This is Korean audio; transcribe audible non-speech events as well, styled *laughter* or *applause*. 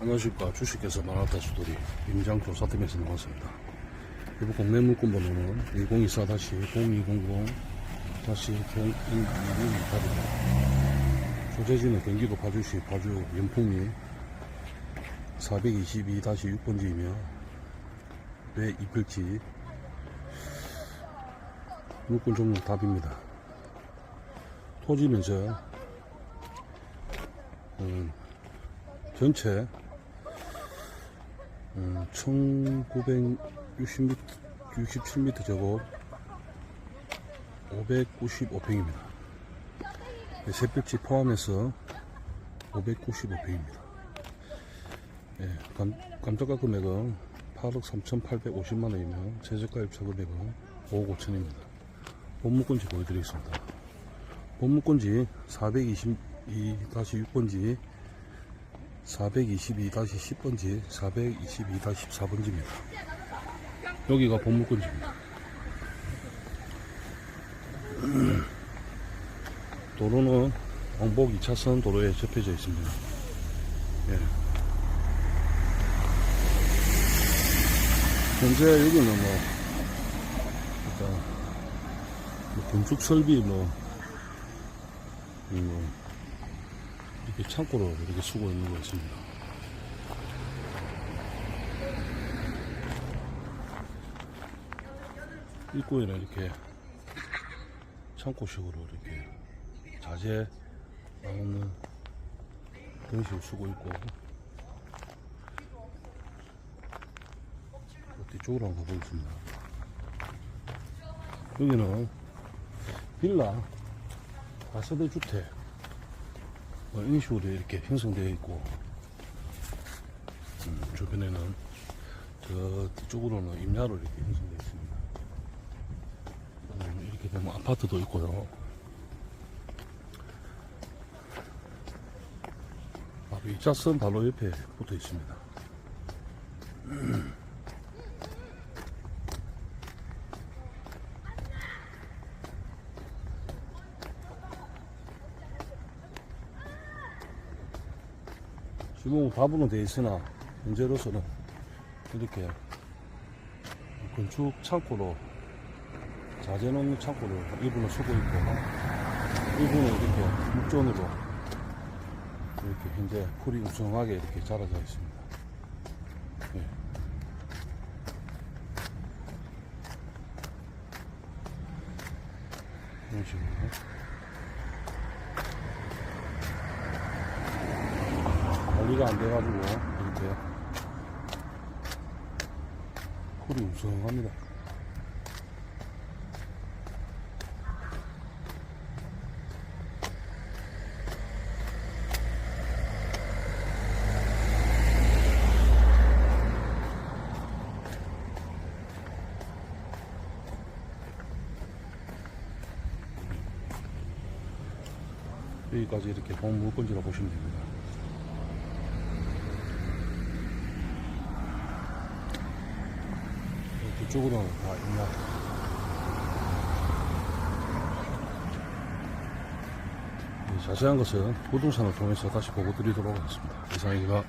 안녕하십니까 주식회사 마라타 수돌이 임장 조 사팀에서 나왔습니다. 일부 국내 물건 번호는 1024-020-0228입니다. 소재지는 경기도 파주시 파주 연풍리 422-6번지이며 뇌 이필지 물건 종목 답입니다. 토지 면적 음, 전체 음, 1960m, 67m 제곱 595평입니다. 새벽지 포함해서 595평입니다. 예, 감, 감정가 금액은 8억 3,850만원이며 최저가 입차 금액은 5억 5천입니다. 본무건지 보여드리겠습니다. 본무건지 422-6번지 422-10번지, 422-14번지입니다. 여기가 본무건지입니다. *clears throat* 도로는 왕복 2차선 도로에 접혀져 있습니다. 예. 현재 여기는 뭐, 일단, 뭐 건축 설비 뭐, 이 뭐, 이렇게 창고로 이렇게 쓰고 있는 것 같습니다. 입구에는 이렇게 창고식으로 이렇게 자재 나오는 식으로 쓰고 있고 뒤쪽으로 한번 가보겠습니다. 여기는 빌라 다세대 주택 뭐 이런 식으로 이렇게 형성되어 있고 음, 주변에는 저 뒤쪽으로는 임야로 이렇게 형성되어 있습니다. 음, 이렇게 되면 아파트도 있고요. 바로 2차선 바로 옆에 붙어 있습니다. *clears throat* 지금 다분은 되어 있으나 현재로서는 이렇게 건축 창고로 자재 놓는 창고로 일부는 쓰고 있고 일부는 이렇게 묵전으로 이렇게 현재 풀이 우성하게 이렇게 자라져 있습니다. 예. 이런 식으로. 관리가 안 돼가지고 이렇게 풀이 우성합니다. 여기까지 이렇게 본 물건지라 보시면 됩니다. 뒤쪽으로는 다 있나. 이 자세한 것은 부동산을 통해서 다시 보고 드리도록 하겠습니다. 이상입니다.